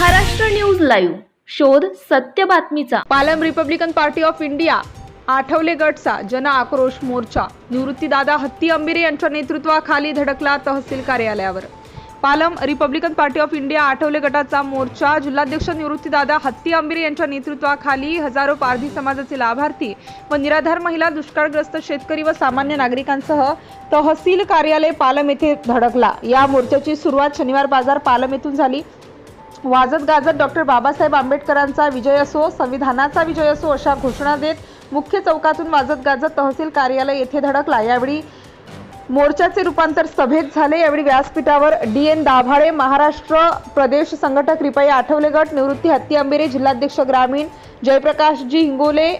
Maharashtra news live शोध सत्य बातमीचा. Palam Republican Party of India Athawale गटचा जन आक्रोश मोर्चा. निवृत्तीदादा हत्ती अंबिरे यांच्या नेतृत्वाखाली धडकला तहसील कार्यालयावर. Palam Republican Party of India Athawale गटाचा मोर्चा. जिल्हाध्यक्ष निवृत्तीदादा हत्ती अंबिरे यांच्या नेतृत्वाखाली हजारो पारधी समाजाचे लाभार्थी व निराधार महिला दुष्काळग्रस्त शेतकरी व सामान्य नागरिकांसह तहसील कार्यालय पालम येथे धडकला. या मोर्चाची सुरुवात शनिवार बाजार पालम येथून झाली. वाजत गाजत डॉक्टर बाबासाहेब आंबेडकरांचा विजय असो संविधानाचा विजय असो अशा घोषणा देत मुख्य चौकातून वाजत गाजत तहसील कार्यालय येथे धडकला. यावेळी मोर्चाचे रूपांतर सभेत झाले. यावेळी व्यासपीठावर डी एन दाभाडे महाराष्ट्र प्रदेश संघटक रिपाई आठवले गट निवृत्ती हत्ती आंबेरे जिल्हाध्यक्ष ग्रामीण जयप्रकाशजी हिंगोले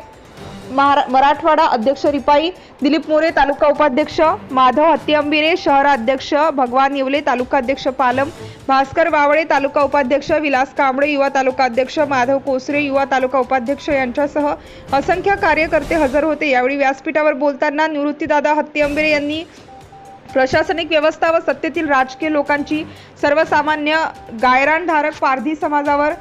मराठवाडा अध्यक्ष रिपाई दिलीप मोरे तालुका उपाध्यक्ष माधव हत्तीअंबिरे शहर अध्यक्ष भगवान येवले तालुका अध्यक्ष पालम भास्कर वावळे तालुका उपाध्यक्ष विलास कांबळे युवा तालुका अध्यक्ष माधव कोसरे युवा तालुका उपाध्यक्ष यांच्यासह असंख्य कार्यकर्ते हजर होते. यावेळी व्यासपीठावर बोलताना निवृत्तीदादा हत्तीअंबिरे यांनी प्रशासनिक व्यवस्था व सत्तेतील राजकीय लोकांची सर्वसामान्य गायरानधारक पारधी समाजावर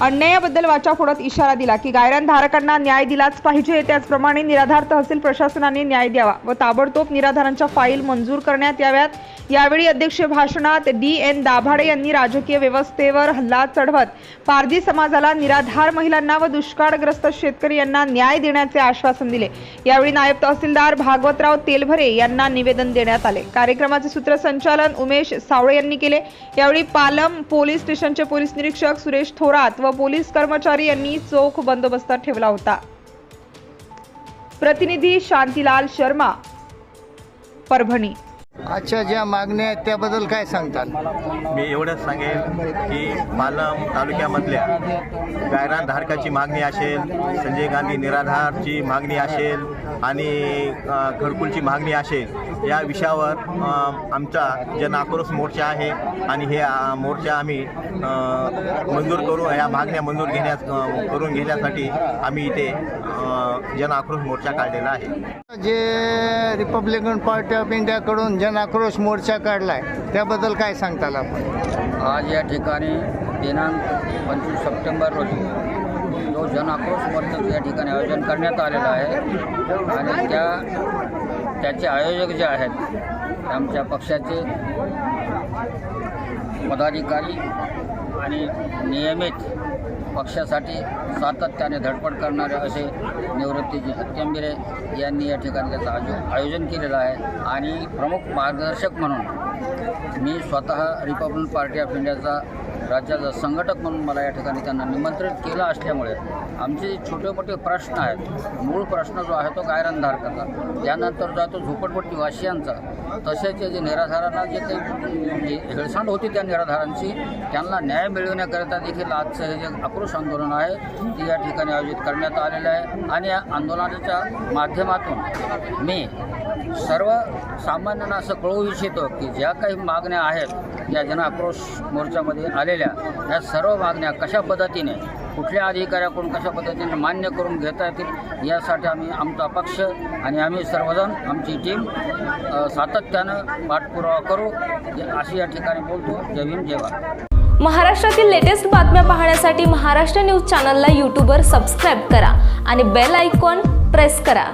अन्यायाबद्दल वाचा फोडत इशारा दिला की गायरानधारकांना न्याय दिलाच पाहिजे त्याचप्रमाणे निराधार तहसील प्रशासनाने न्याय द्यावा व ताबडतोब निराधारांच्या फाईल मंजूर करण्यात याव्यात. यावेळी अध्यक्ष भाषणात डी एन दाभाडे यांनी राजकीय व्यवस्थेवर हल्ला चढवत पारधी समाजाला निराधार महिलांना व दुष्काळग्रस्त शेतकरी यांना न्याय देण्याचे आश्वासन दिले. यावेळी नायब तहसीलदार भागवतराव तेलभरे यांना निवेदन देण्यात आले. कार्यक्रमाचे सूत्रसंचालन उमेश सावळे यांनी केले. यावेळी पालम पोलीस स्टेशनचे पोलीस निरीक्षक सुरेश थोरात व पोलीस कर्मचारी यांनी चोख बंदोबस्तात ठेवला होता. प्रतिनिधी शांतीलाल शर्मा परभणी. आजच्या ज्या मागण्या आहेत त्याबद्दल काय सांगतात मी एवढंच सांगेन की पालम तालुक्यामधल्या गायरान धारकाची मागणी असेल संजय गांधी निराधारची मागणी असेल आणि घरकुलची मागणी असेल या विषयावर आमचा जन आक्रोश मोर्चा आहे आणि हे मोर्चा आम्ही मंजूर करू या मागण्या मंजूर घेण्यास करून घेण्यासाठी आम्ही इथे जन आक्रोश मोर्चा काढलेला आहे. जे रिपब्लिकन पार्टी ऑफ इंडियाकडून जन आक्रोश मोर्चा काढलाय त्याबद्दल काय सांगताल आपण? आज या ठिकाणी दिनांक पंचवीस सप्टेंबर रोजी जन आक्रोश मोर्चाचं या ठिकाणी आयोजन करण्यात आलेलं आहे. आणि त्या त्याचे आयोजक जे आहेत आमच्या पक्षाचे पदाधिकारी आणि नियमित पक्षासाठी सातत्याने धडपड करणारे असे निवृत्तीजी हत्यांबिरे यांनी या ठिकाणी त्याचं आयो आयोजन केलेलं आहे. आणि प्रमुख मार्गदर्शक म्हणून मी स्वतः रिपब्लिकन पार्टी ऑफ इंडियाचा राज्याचा संघटक म्हणून मला या ठिकाणी त्यांना निमंत्रित केलं असल्यामुळे आमचे जे छोटे मोठे प्रश्न आहेत मूळ प्रश्न जो आहे तो गायरनधारकाचा त्यानंतर जो आहे तो झोपडपट्टी वासियांचा तसेच जे निराधारांना जे काही म्हणजे हेळसांड होती त्या निराधारांची त्यांना न्याय मिळवण्याकरिता देखील आजचं हे जे आक्रोश आंदोलन आहे ते या ठिकाणी आयोजित करण्यात आलेलं आहे. आणि या आंदोलनाच्या माध्यमातून मी सर्व सामान्यांना असं कळवू इच्छितो की ज्या काही मागण्या आहेत या जन आक्रोश मोर्चामध्ये आले आलेल्या या सर्व मागण्या कशा पद्धतीने कुठल्या अधिकाऱ्याकडून कशा पद्धतीने मान्य करून घेता येतील यासाठी आम्ही आमचा पक्ष आणि आम्ही सर्वजण आमची टीम सातत्यानं पाठपुरावा करू. अशी या ठिकाणी बोलतो. जय भीम जय महाराष्ट्रातील लेटेस्ट बातम्या पाहण्यासाठी महाराष्ट्र न्यूज चॅनलला यूट्यूबवर सबस्क्राईब करा आणि बेल आयकॉन प्रेस करा.